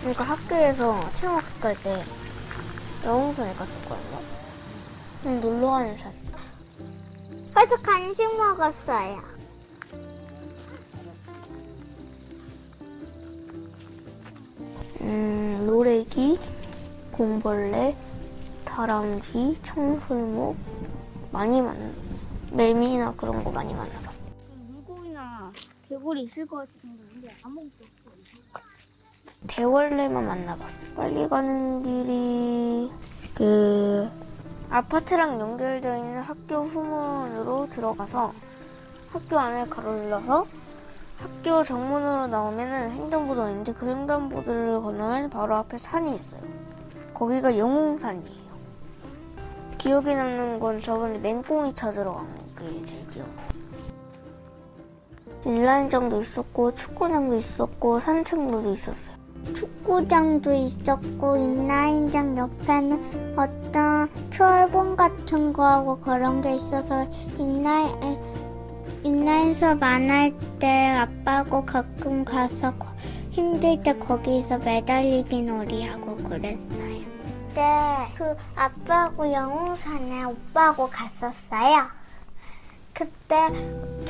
그러니까 학교에서 체험학습 갈때 영웅산에 갔었거든요. 음, 놀러 가는 산. 그래서 간식 먹었어요. 음, 노래기, 공벌레, 다람쥐, 청설목 많이 만 매미나 그런 거 많이 만나봤어요. 물고기나 개구리 있을 것 같은데 근데 아무것도 없어. 대원래만 만나봤어요. 빨리 가는 길이 그 아파트랑 연결되어 있는 학교 후문으로 들어가서 학교 안을 가로질러서 학교 정문으로 나오면은 횡단보도가 있는데 그 횡단보도를 건너면 바로 앞에 산이 있어요. 거기가 영웅산이에요. 기억에 남는 건 저번에 맹꽁이 찾으러 간 게 제일 기억. 인라인장도 있었고 축구장도 있었고 산책로도 있었어요. 축구장도 있었고 인라인장 옆에는 어떤 철봉 같은 거하고 그런 게 있어서 인라인 인라인 수업 안할때 아빠하고 가끔 가서 거- 힘들 때 거기서 매달리기 놀이하고 그랬어요. 네, 그 아빠하고 영웅산에 오빠하고 갔었어요. 그때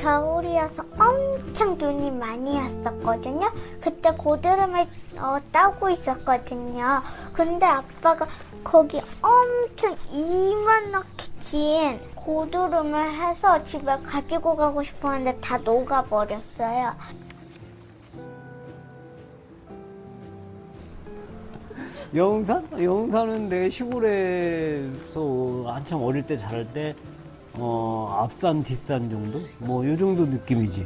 겨울이어서 엄청 눈이 많이 왔었거든요. 그때 고드름을 어, 따고 있었거든요. 근데 아빠가 거기 엄청 이만하게 긴 고드름을 해서 집에 가지고 가고 싶었는데 다 녹아버렸어요. 영산? 영산은 내 시골에서 한참 어릴 때 자랄 때, 어, 앞산, 뒷산 정도? 뭐, 요 정도 느낌이지.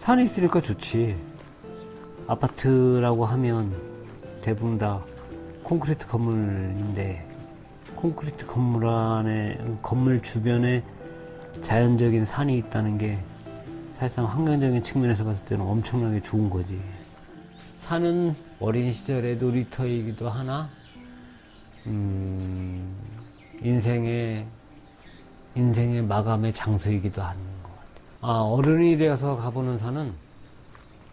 산이 있으니까 좋지. 아파트라고 하면 대부분 다 콘크리트 건물인데, 콘크리트 건물 안에, 건물 주변에 자연적인 산이 있다는 게 사실상 환경적인 측면에서 봤을 때는 엄청나게 좋은 거지. 산은 어린 시절의 놀이터이기도 하나, 음, 인생의, 인생의 마감의 장소이기도 한 것 같아요. 아, 어른이 되어서 가보는 산은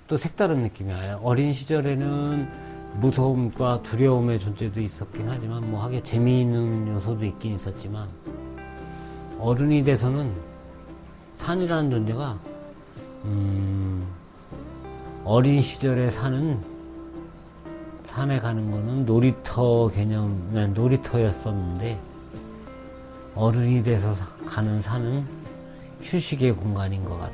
또 색다른 느낌이에요. 어린 시절에는 무서움과 두려움의 존재도 있었긴 하지만, 뭐, 하게 재미있는 요소도 있긴 있었지만, 어른이 돼서는 산이라는 존재가, 음, 어린 시절에 사는 산에 가는 거는 놀이터 개념, 네, 놀이터였었는데 어른이 돼서 사- 가는 산은 휴식의 공간인 것 같아.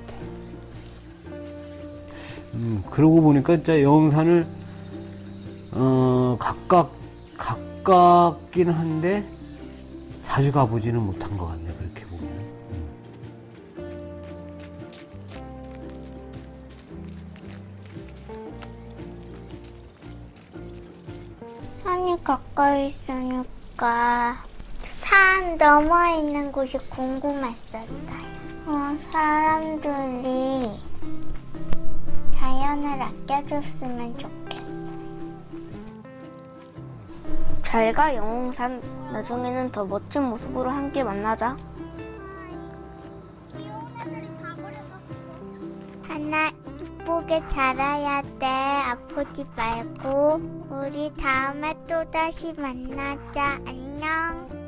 음, 그러고 보니까 진짜 영산을 어, 각각 가깝긴 한데 자주 가보지는 못한 것 같네 그렇게 보면. 산이 가까이 있으니까 산 넘어 있는 곳이 궁금했었어요. 어, 사람들이 자연을 아껴줬으면 좋겠어요. 잘가 영웅산 나중에는 더 멋진 모습으로 함께 만나자. 하나 이쁘게 자라야 돼. 아프지 말고 우리 다음에 또 다시 만나자. 안녕.